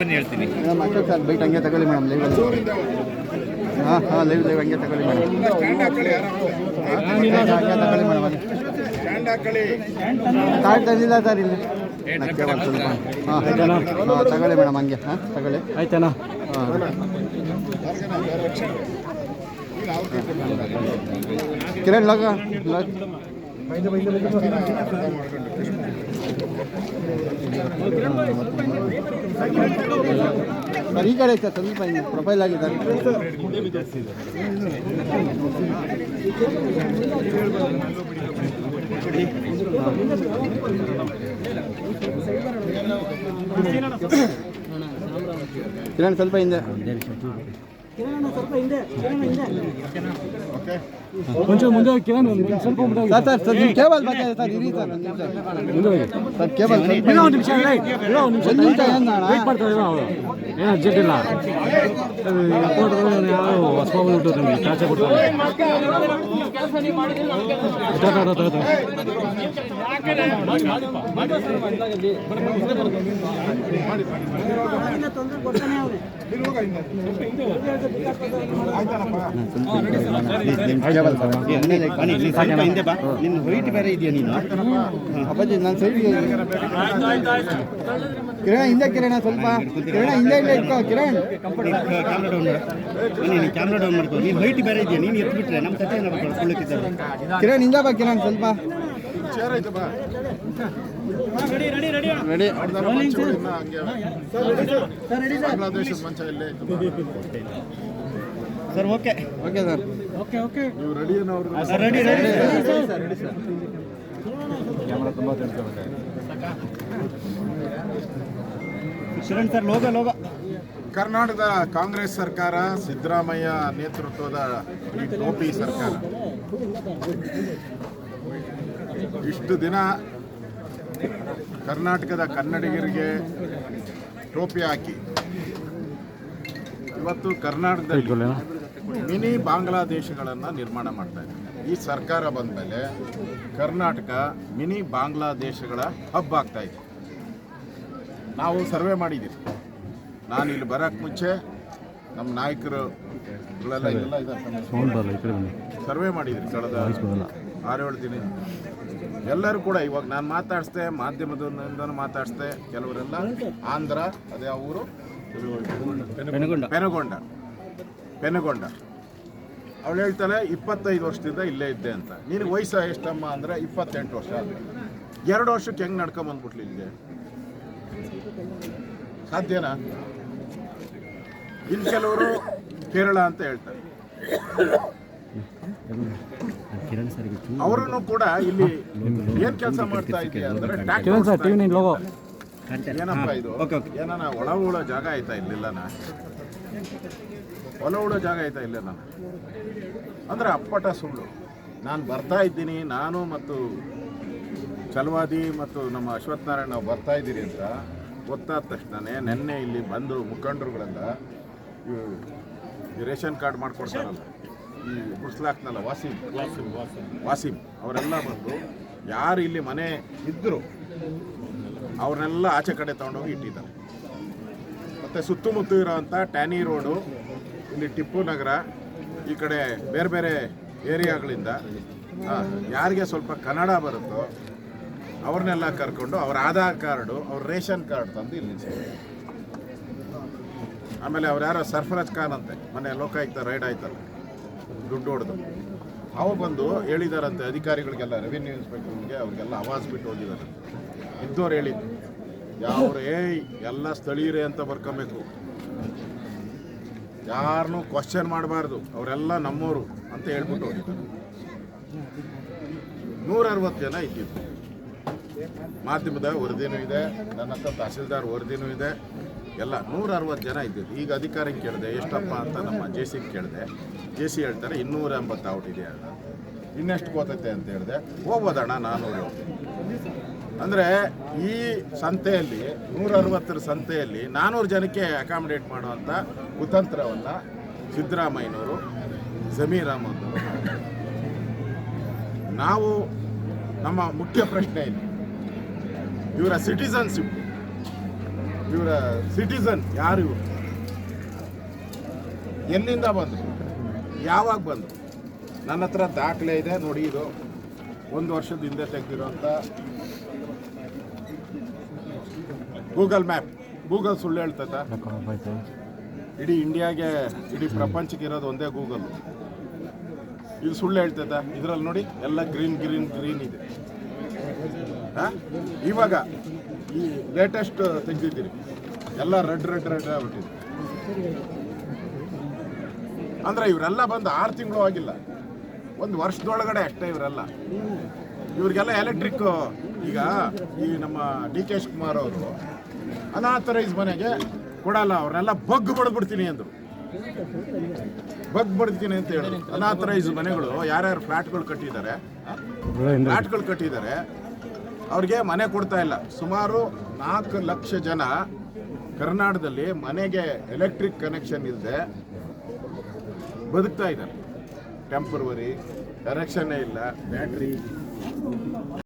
ಹೇಳ್ತೀನಿ. Madam Ashok sir byte ಹಂಗೆ ತಗೊಳ್ಳಿ ಮೇಡಮ್ ಲೈವ್ ಹಾಂ ಹಾಂ ಲೈವ್ ಲೈವ್ ಹಂಗೆ ತಗೊಳ್ಳಿ ಮೇಡಮ್ ಹಂಗೆ. ತಗೊಳ್ಳಿ ಮೇಡಮ್ ಅಲ್ಲಿ ಕಾರ್ಡ್ ತಂದಿಲ್ಲ ಸರ್ ಇಲ್ಲಿ. ನಕ್ಕೆ ಒಂದು ಹಾಂ ಹಾಂ ತಗೊಳ್ಳಿ ಮೇಡಮ್ ಹಂಗೆ. ಹಾಂ ತಗೊಳ್ಳಿ. ಆಯ್ತೇನಾ ಹಾಂ. ಕಿರಣ್ ಲಗ ಲಗ್ ಸರ್ ಕಡೆ ಸರ್ ಸ್ವಲ್ಪ ಪ್ರೊಫೈಲ್ ಆಗಿದೆ ಕಿರಣ್ ಸ್ವಲ್ಪ ಹಿಂದೆ. ಒಂಚೂರು ಮುಂದೆ ಹೋಗಿ ಕಿರಣ್ ಒಂದು ಸ್ವಲ್ಪ ಮುಂದೆ ಹೋಗಿ. ಸರ್ ಸರ್ ಸರ್ ನೀವು ಕೇಬಲ್ ಬರ್ತಾ ಸರ್ ಇರಿ ಸರ್ ಒಂದು ನಿಮಿಷ. ಮುಂದೆ ಹೋಗಿ. ಸರ್ ಕೇಬಲ್ ಸ್ವಲ್ಪ ಇನ್ನೂ ಒಂದು ನಿಮಿಷ ಇಲ್ಲ ಇಲ್ಲ ಒಂದು ನಿಮಿಷ ಒಂದು ನಿಮಿಷ ಏನು ವೇಟ್ ಮಾಡ್ತಾ ಇದ್ದೀವಿ ಅವರು. ಏನು ಅರ್ಜೆಂಟ್ ಇಲ್ಲ. ರಿಪೋರ್ಟ್ ಯಾರು? ಹೊಸ ಬಂದ್ಬಿಟ್ಟು ನಮಗೆ ಕೊಟ್ಟು ಕೇಬಲ್ ಸರ್ ಹಿಂದೆ ಬಾ ನಿನ್ನ ವೈಟ್ ಬೇರೆ ಇದೆಯಾ ನೀನು ಅಪ್ಪಾಜಿ ನಾನು ಸೈಡ್ ಕಿರಣ ಹಿಂದೆ ಕಿರಣ ಸ್ವಲ್ಪ ಕಿರಣ ಹಿಂದೆ ಹಿಂದೆ ಇಟ್ಕೋ ಕಿರಣ್ ಕ್ಯಾಮ್ರಾ ಡೌನ್ ನೀನು ಕ್ಯಾಮ್ರಾ ಡೌನ್ ಮಾಡ್ಕೋ ನೀನು ವೈಟ್ ಬೇರೆ ಇದೆಯಾ ನೀನು ಎತ್ಬಿಟ್ರೆ ನಮ್ಮ ಕಥೆ ಕಿರಣ್, ಹಿಂದೆ ಬಾ ಕಿರಣ್ ಸ್ವಲ್ಪ. ರೆಡಿ ಓಕೆ ಮಂಚ ಇಲ್ಲೇ ಇತ್ತು ಸರ್ ಓಕೆ ಓಕೆ ಸರ್ ನೀವು ರೆಡಿ ಏನೋ sir ready ready Kiran sir ಲೋಗ ಲೋಗ. ಕರ್ನಾಟಕದ ಕಾಂಗ್ರೆಸ್ ಸರ್ಕಾರ ಸಿದ್ದರಾಮಯ್ಯ ನೇತೃತ್ವದ ಟೋಪಿ ಸರ್ಕಾರ. ಇಷ್ಟು ದಿನ ಕರ್ನಾಟಕದ ಕನ್ನಡಿಗರಿಗೆ ಟೋಪಿ ಹಾಕಿ. ಇವತ್ತು ಕರ್ನಾಟಕದಲ್ಲಿ ಮಿನಿ ಬಾಂಗ್ಲಾದೇಶಗಳನ್ನು ನಿರ್ಮಾಣ ಮಾಡ್ತಾ ಇದೆ ಈ ಸರ್ಕಾರ ಬಂದ ಮೇಲೆ ಕರ್ನಾಟಕ ಮಿನಿ ಬಾಂಗ್ಲಾದೇಶಗಳ ಹಬ್ ಆಗ್ತಾ ಇದೆ. ನಾವು ಸರ್ವೆ ಮಾಡಿದ್ದೀವಿ. ನಾನು ಇಲ್ಲಿ ಬರೋಕ್ಕೆ ಮುಂಚೆ ನಮ್ಮ ನಾಯಕರು ಸರ್ವೆ ಮಾಡಿದ್ರಿ ಕಳೆದ ಆರೇಳು ದಿನ ಎಲ್ಲರೂ ಕೂಡ ಇವಾಗ ನಾನು ಮಾತಾಡಿಸ್ದೆ ಮಾಧ್ಯಮದಿಂದ ಮಾತಾಡಿಸ್ದೆ ಕೆಲವರೆಲ್ಲ ಆಂಧ್ರ ಅದೇ ಅವರು ಊರು. ಪೆನಗೊಂಡ. ಪೆನಗೊಂಡ. ಅವಳು ಹೇಳ್ತಾಳೆ ಇಪ್ಪತ್ತೈದು ವರ್ಷದಿಂದ ಇಲ್ಲೇ ಇದ್ದೆ ಅಂತ. ನಿನಗೆ ವಯಸ್ಸು ಎಷ್ಟಮ್ಮ ಅಂದರೆ ಇಪ್ಪತ್ತೆಂಟು ವರ್ಷ ಎರಡು ವರ್ಷಕ್ಕೆ ಹೆಂಗೆ ನಡ್ಕೊಂಬಂದ್ಬಿಟ್ಲಿ ಇಲ್ಲಿಗೆ? ಸಾಧ್ಯನಾ? ಇನ್ನು ಕೆಲವರು ಕೇರಳ ಅಂತ ಹೇಳ್ತಾರೆ. ಅವರನ್ನು ಕೂಡ ಇಲ್ಲಿ ಏನ್ ಕೆಲಸ ಮಾಡ್ತಾ ಇದೆಯಾ ಅಂದ್ರೆ tax Kiran sir TV nine logo ಏನಪ್ಪ ಇದು? ಏನಾನ ಒಳ ಉಳೋ ಜಾಗ ಆಯ್ತಾ ಇಲ್ಲಿಲ್ಲನ ಒಳ ಉಳೋ ಜಾಗ ಆಯ್ತಾ ನಾನು ಅಂದ್ರೆ ಅಪ್ಪಟ ಸುಳ್ಳು. ನಾನು ಬರ್ತಾ ಇದ್ದೀನಿ ನಾನು ಮತ್ತು ಚಲವಾದಿ ಮತ್ತು ನಮ್ಮ ಅಶ್ವಥ್ ನಾರಾಯಣ ನಾವು ಬರ್ತಾ ಇದ್ದೀರಿ ಅಂತ ಗೊತ್ತಾದ ತಕ್ಷಣನೇ ನೆನ್ನೆ ಇಲ್ಲಿ ಬಂದು ಮುಖಂಡರುಗಳೆಲ್ಲ ಈ ರೇಷನ್ ಕಾರ್ಡ್ ಮಾಡ್ಕೊಡ್ತಾರಲ್ಲ. ಈ ಬುಡ್ಸ್ಲಾಕ್ನಲ್ಲ ವಾಸಿಂ. ವಾಸಿಂ ಅವರೆಲ್ಲ ಬಂದು ಯಾರು ಇಲ್ಲಿ ಮನೆ ಇದ್ದರು ಅವ್ರನ್ನೆಲ್ಲ ಆಚೆ ಕಡೆ ತಗೊಂಡೋಗಿ ಇಟ್ಟಿದ್ದಾರೆ. ಮತ್ತು ಸುತ್ತಮುತ್ತ ಇರೋವಂಥ ಟ್ಯಾನಿ ರೋಡು ಇಲ್ಲಿ ಟಿಪ್ಪು ನಗರ ಈ ಕಡೆ ಬೇರೆ ಬೇರೆ ಏರಿಯಾಗಳಿಂದ ಯಾರಿಗೆ ಸ್ವಲ್ಪ ಕನ್ನಡ ಬರುತ್ತೋ ಅವ್ರನ್ನೆಲ್ಲ ಕರ್ಕೊಂಡು ಅವ್ರ ಆಧಾರ್ ಕಾರ್ಡು ಅವ್ರ ರೇಷನ್ ಕಾರ್ಡ್ ತಂದು ಇಲ್ಲಿ. ಆಮೇಲೆ ಅವ್ರು ಯಾರೋ ಸರ್ಫರಾಜ್ ಖಾನ್ ಅಂತೆ ಮನೆ ಲೋಕಾಯುಕ್ತ ರೈಡ್ ಆಯ್ತಲ್ಲ. ದುಡ್ಡು ಹೊಡೆದು. ಅವು ಬಂದು ಹೇಳಿದಾರಂತೆ ಅಧಿಕಾರಿಗಳಿಗೆಲ್ಲ ರೆವಿನ್ಯೂ ಇನ್ಸ್ಪೆಕ್ಟರ್ಗೆ ಅವ್ರಿಗೆಲ್ಲ ಆವಾಜ್ ಬಿಟ್ಟು ಹೋಗಿದ್ದಾರೆ. ಇದ್ದವ್ರು ಹೇಳಿದ್ರು ಯಾವ್ರು, ಏಯ್, ಎಲ್ಲ ಸ್ಥಳೀಯರೇ ಅಂತ ಬರ್ಕೊಬೇಕು. ಯಾರನ್ನೂ ಕ್ವಶನ್ ಮಾಡಬಾರ್ದು. ಅವರೆಲ್ಲ ನಮ್ಮವರು ಅಂತ ಹೇಳ್ಬಿಟ್ಟು ಹೋಗಿದ್ದಾರೆ. ನೂರ ಅರವತ್ತು ಜನ ಇದ್ದಿದ್ದು ಮಾಧ್ಯಮದ ವರದಿನೂ ಇದೆ, ನನ್ನ ಹತ್ರ ತಹಸೀಲ್ದಾರ್ ವರದಿನೂ ಇದೆ. ಎಲ್ಲ ನೂರ ಅರವತ್ತು ಜನ ಇದ್ದಿದ್ದು ಈಗ ಅಧಿಕಾರಿ ಕೇಳಿದೆ, ಎಷ್ಟಪ್ಪ? ಅಂತ ನಮ್ಮ ಜೆ ಸಿ ಕೇಳಿದೆ. ಜೆ ಸಿ ಹೇಳ್ತಾರೆ ಇನ್ನೂರ ಎಂಬತ್ತು ಔಟ್ ಇದೆ ಅಣ್ಣ. ಇನ್ನೆಷ್ಟು ಗೊತ್ತೈತೆ ಅಂತ ಹೇಳಿದೆ. ಹೋಗ್ಬೋದಣ್ಣ ನಾನ್ನೂರು ಅಂದರೆ ಈ ಸಂತೆಯಲ್ಲಿ ನೂರ ಅರವತ್ತರ ಸಂತೆಯಲ್ಲಿ ನಾನ್ನೂರು ಜನಕ್ಕೆ ಅಕಾಮಿಡೇಟ್ ಮಾಡುವಂಥ ಕುತಂತ್ರವನ್ನು ಸಿದ್ದರಾಮಯ್ಯನವರು ಜಮೀರ್ ಅಹಮದ್ ನಾವು ನಮ್ಮ ಮುಖ್ಯ ಪ್ರಶ್ನೆ ಇಲ್ಲಿ. ಇವರ ಸಿಟಿಸನ್ಶಿಪ್ ಇವರ ಸಿಟಿಸನ್ ಯಾರು ಇವರು? ಎಲ್ಲಿಂದ ಬಂದರು? ಯಾವಾಗ ಬಂದು? ನನ್ನ ಹತ್ರ ದಾಖಲೆ ಇದೆ, ನೋಡಿ ಇದು. ಒಂದು ವರ್ಷದ ಹಿಂದೆ ತೆಗೆದಿರೋಂಥ ಗೂಗಲ್ ಮ್ಯಾಪ್. ಗೂಗಲ್ ಸುಳ್ಳು ಹೇಳ್ತದ ಇಡೀ ಇಂಡಿಯಾಗೆ, ಇಡೀ ಪ್ರಪಂಚಕ್ಕೆ ಇರೋದು ಒಂದೇ ಗೂಗಲ್. ಇದು ಸುಳ್ಳು ಹೇಳ್ತೈತ? ಇದರಲ್ಲಿ ನೋಡಿ, ಎಲ್ಲ ಗ್ರೀನ್ ಗ್ರೀನ್ ಗ್ರೀನ್ ಇದೆ? ಇವಾಗ ಈ ಲೇಟೆಸ್ಟ್ ತೆಗೆದಿದ್ದೀರಿ. ಎಲ್ಲ ರೆಡ್ ರೆಡ್ ರೆಡ್ ಆಗ್ಬಿಟ್ಟಿದೆ. ಅಂದ್ರೆ ಇವರೆಲ್ಲ ಬಂದು ಆರು ತಿಂಗಳು ಆಗಿಲ್ಲ. ಒಂದು ವರ್ಷದೊಳಗಡೆ ಅಷ್ಟೇ ಇವರೆಲ್ಲ. ಇವ್ರಿಗೆಲ್ಲ ಎಲೆಕ್ಟ್ರಿಕ್ ಈಗ ಈ ನಮ್ಮ ಡಿ ಕೆ ಶಿವಕುಮಾರ್ ಅವರು ಅನಾಥರೈಸ್ ಮನೆಗೆ ಕೊಡಲ್ಲ, ಅವ್ರನ್ನೆಲ್ಲ ಬಗ್ ಬಡ್ಬಿಡ್ತೀನಿ ಅಂದರು. ಬಗ್ ಬಡ್ತೀನಿ ಅಂತ ಹೇಳಿದ್ರು. ಅನಾಥರೈಸ್ ಮನೆಗಳು, ಯಾರ್ಯಾರು ಫ್ಲಾಟ್ಗಳು ಕಟ್ಟಿದ್ದಾರೆ ಫ್ಲಾಟ್ಗಳು ಕಟ್ಟಿದ್ದಾರೆ, ಅವ್ರಿಗೆ ಮನೆ ಕೊಡ್ತಾ ಇಲ್ಲ. ಸುಮಾರು ನಾಲ್ಕು ಲಕ್ಷ ಜನ ಕರ್ನಾಟಕದಲ್ಲಿ ಮನೆಗೆ ಎಲೆಕ್ಟ್ರಿಕ್ ಕನೆಕ್ಷನ್ ಇಲ್ಲದೆ ಬದುಕ್ತಾ ಇದ್ದಾರೆ ಟೆಂಪರವರಿ ಕನೆಕ್ಷನ್ನೇ ಇಲ್ಲ ಬ್ಯಾಟ್ರಿ